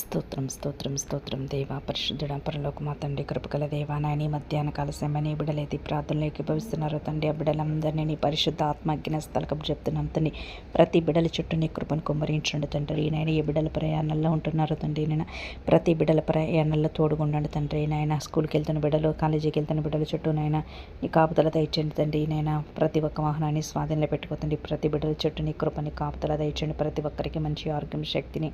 స్తోత్రం స్తోత్రం స్తోత్రం. దేవా పరిశుద్ధుడ పరలోకమా తండ్రి కృపకల దేవా నాయని మధ్యాహ్న కాల సమయని బిడలైతే ప్రార్థనలోకి భవిస్తున్నారు తండ్రి ఆ బిడలందరినీ నీ పరిశుద్ధ ఆత్మజ్ఞ స్థలకపు చెప్తున్నాం తండ్రి ప్రతి బిడల చుట్టూ నీ కృపను కుమ్మరించండి తండ్రి. నాయన ఏ బిడల ప్రయాణంలో ఉంటున్నారు తండ్రి నేను ప్రతి బిడల ప్రయాణంలో తోడుగుండండి తండ్రి. నాయన స్కూల్కి వెళ్తున్న బిడలు కాలేజీకి వెళ్తున్న బిడల చుట్టూ నాయన నీ కాపుతల దయచండి తండ్రి. నాయన ప్రతి ఒక్క వాహనాన్ని స్వాధీనంలో పెట్టుకోతండి ప్రతి బిడల చుట్టూ నీ కృపని కాపుతల దయచండి ప్రతి ఒక్కరికి మంచి ఆరోగ్యం శక్తిని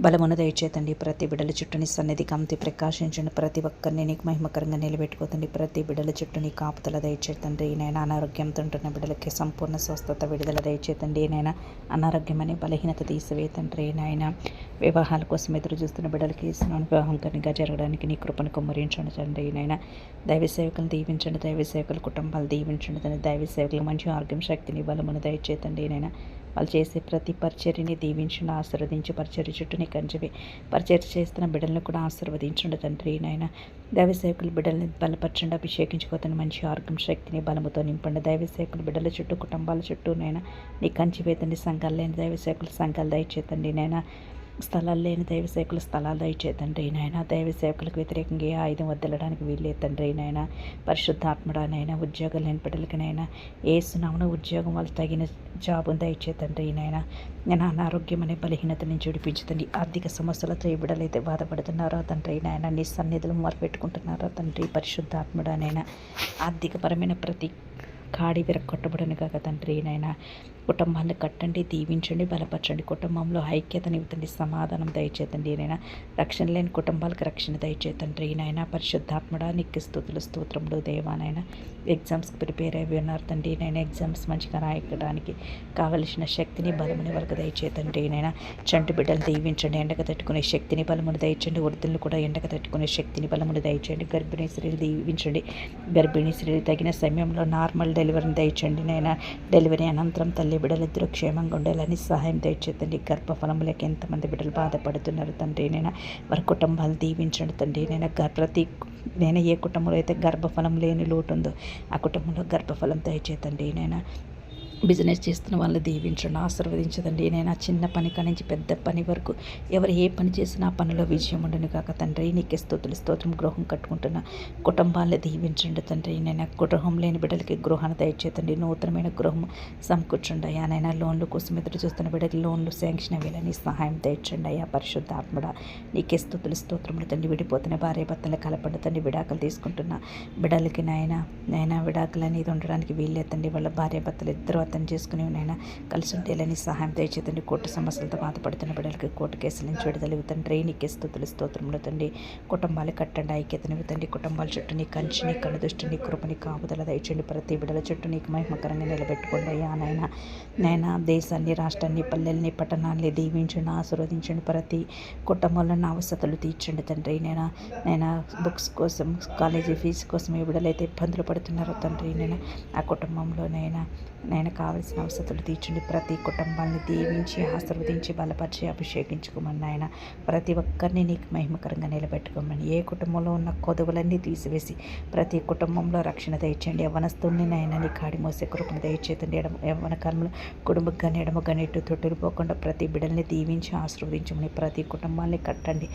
బలమును దయచేతండి. ప్రతి బిడల చుట్టూని సన్నిధి కాంతి ప్రకాశించండి. ప్రతి ఒక్కరిని నీకు మహిమకరంగా నిలబెట్టుకోతండి. ప్రతి బిడల చుట్టూని కాపుతల దయచేతండి. నేను అనారోగ్యంతో ఉంటున్న బిడలకి సంపూర్ణ స్వస్థత విడుదల దయచేతండి. నేను అనారోగ్యం అనే బలహీనత తీసివేతండ్రి నాయన వివాహాల కోసం ఎదురు చూస్తున్న బిడ్డలకి వివాహం కనుక జరగడానికి నీ కృపను కుమ్మరించండి తండ్రి. నాయన దైవ సేవకులను దీవించండి. దైవ సేవకుల కుటుంబాలు దీవించండి తండ్రి. దైవ సేవకులకు మంచి ఆరోగ్యం శక్తిని బలమును దయచేతండి. నాయన వాళ్ళు చేసే ప్రతి పరిచర్యని దీవించును ఆశీర్వదించి పరిచర్య చుట్టూని కంచివి. పరిచర్య చేస్తున్న బిడ్డలను కూడా ఆశీర్వదించండి తండ్రి నాయన. దైవసేవకులు బిడ్డల్ని బలపరచండి అభిషేకించుకోతని మంచి ఆరోగ్యం శక్తిని బలముతో నింపండి. దైవసేవకులు బిడ్డల చుట్టూ కుటుంబాల చుట్టూ నైనా నీ కంచి వేతండి సంఘాలు లేని దైవసేవకులు సంఘాలు దయచేతండి నైనా స్థలాలు లేని దైవ సేవకుల స్థలాలు దయచేతండి నాయన. దైవ సేవకులకు వ్యతిరేకంగా ఏ ఆయుధం వదలడానికి వీల్లేదు తండ్రి నాయన. పరిశుద్ధాత్మడానైనా ఉద్యోగం లేని బిడ్డలకినైనా ఏ ఉద్యోగం వాళ్ళు తగిన జాబును దయచేతండి నాయన. నేను అనారోగ్యం అనే బలహీనత నుంచి విడిపించుతుంది ఆర్థిక సమస్యలతో ఏ బిడ్డలైతే బాధపడుతున్నారో తండ్రి నాయన నీ సన్నిధులు మొరపెట్టుకుంటున్నారో తండ్రి పరిశుద్ధాత్మడానైనా ఆర్థికపరమైన ప్రతి కాడి విరగొట్టబడను కాక తండ్రి నాయన. కుటుంబాన్ని కట్టండి దీవించండి బలపరచండి. కుటుంబంలో ఐక్యతని ఇవ్వండి సమాధానం దయచేతండి నైనా రక్షణ లేని కుటుంబాలకు రక్షణ దయచేతండి నాయన. పరిశుద్ధాత్మడా నీకు స్థుతులు స్తోత్రములు దేవానైనా ఎగ్జామ్స్కి ప్రిపేర్ అయ్యి ఉన్నారు తండ్రి నేను ఎగ్జామ్స్ మంచిగా రాయడానికి కావలసిన శక్తిని బలముని వరకు దయచేతండి నైనా చంటి బిడ్డలు దీవించండి ఎండక తట్టుకునే శక్తిని బలమును దయచండి. వృద్ధులను కూడా ఎండక తట్టుకునే శక్తిని బలమును దయచేయండి. గర్భిణీ స్త్రీలు దీవించండి. గర్భిణీ స్త్రీలు తగిన సమయంలో నార్మల్ డెలివరీని దయచండి నాయన. డెలివరీ అనంతరం తల్లి బిడ్డలిద్దరూ క్షేమంగా ఉండాలని సహాయం దయచేతండి గర్భఫలములకి ఎంతమంది బిడ్డలు బాధపడుతున్నారు తండ్రి నేను వారి కుటుంబాలు దీవించండి తండ్రి నేను ప్రతి నేను ఏ కుటుంబంలో అయితే గర్భఫలం లేని లోటు ఉందో ఆ కుటుంబంలో గర్భఫలం దయచేతండి నేను బిజినెస్ చేస్తున్న వాళ్ళని దీవించండి ఆశీర్వదించదండి. నేను ఆ చిన్న పని నుంచి పెద్ద పని వరకు ఎవరు ఏ పని చేసినా ఆ పనిలో విజయం ఉండను కాక తండ్రి. నీకే స్తోత్రులు స్తోత్రం గృహం కట్టుకుంటున్న కుటుంబాన్ని దీవించండి తండ్రి. నేను గృహం లేని బిడ్డలకి గృహాన్ని దయచేతండి నూతనమైన గృహం సమకూర్చండి అయ్యా. నైనా లోన్ల కోసం ఎదురు చూస్తున్న బిడ్డకి లోన్లు శాంక్షన్ అయ్యేలని సహాయం తెచ్చండి అయ్యా. పరిశుద్ధ ఆత్మడ నీకే స్తోతులు స్తోత్రములు తండ్రి. విడిపోతున్న భార్య భర్తలు కలపండి తండ్రి. విడాకులు తీసుకుంటున్న బిడ్డలకి నాయన నాయన విడాకులు అనేది ఉండడానికి వీల్లేదండి వాళ్ళ భార్య భర్తలు ఇద్దరు అర్థం చేసుకుని నాయన కలిసి ఉండేలని సహాయం దయచేతండి. కోర్టు సమస్యలతో బాధపడుతున్న బిడ్డలకి కోర్టు కేసుల నుంచి విడుదల ఇవ్వండి నీకే స్థుతులు స్తోత్రములు తండ్రి కుటుంబాలు కట్టండి ఐక్యతను ఇవ్వండి కుటుంబాల చుట్టూ నీ కంచి నీ కను దృష్టి నీ కృపని కాపుదల దయచండి ప్రతి బిడ్డల చుట్టూ నీకు మహిమకరంగా నిలబెట్టుకోండి అయ్యా నాయన. నాయన దేశాన్ని రాష్ట్రాన్ని పల్లెల్ని పట్టణాన్ని దీవించండి ఆశీర్వదించండి. ప్రతి కుటుంబంలో నా అవసరతలు తీర్చండి తండ్రి. నేను నేను బుక్స్ కోసం కాలేజీ ఫీజు కోసం ఏ బిడ్డలైతే ఇబ్బందులు పడుతున్నారో తండ్రి నేను ఆ కుటుంబంలోనైనా నేను కావలసిన అవసరతలు తీర్చండి. ప్రతి కుటుంబాన్ని దీవించి ఆశీర్వదించి బలపరిచి అభిషేకించుకోమని ఆయన ప్రతి ఒక్కరిని నీకు మహిమకరంగా నిలబెట్టుకోమని. ఏ కుటుంబంలో ఉన్న కొదువులన్నీ తీసివేసి ప్రతి కుటుంబంలో రక్షణ దయచేయండి. యవనస్తుల్ని నాయన నీ కాడి మోసే కృపను దయచేతండి ఎడమ యవన కర్మలు కుటుంబం కానీ ఎడమ కానీ ఎటు తొట్టిపోకుండా ప్రతి బిడ్డల్ని దీవించి ఆశీర్వదించమని ప్రతి కుటుంబాన్ని కట్టండి.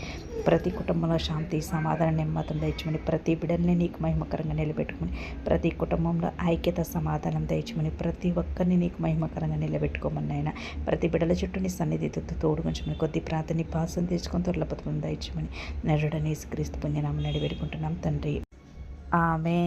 ప్రతి కుటుంబంలో శాంతి సమాధానం నెమ్మతం దయచమని ప్రతి బిడ్డల్ని నీకు మహిమకరంగా నిలబెట్టుకుని ప్రతి కుటుంబంలో ఐక్యత సమాధానం దయచమని ప్రతి ఒక్క ఒక్కరిని నీకు మహిమకరంగా నిలబెట్టుకోమని ఆయన ప్రతి బిడల చుట్టూ నీ సన్నిధితో తోడుగుంచమని కొద్ది ప్రాంతాన్ని పాసం తెచ్చుకొని త్వరలపతులను ఇచ్చమని నరుడని క్రీస్తు పుణ్యనామని నడిపెట్టుకుంటున్నాం తండ్రి. ఆమె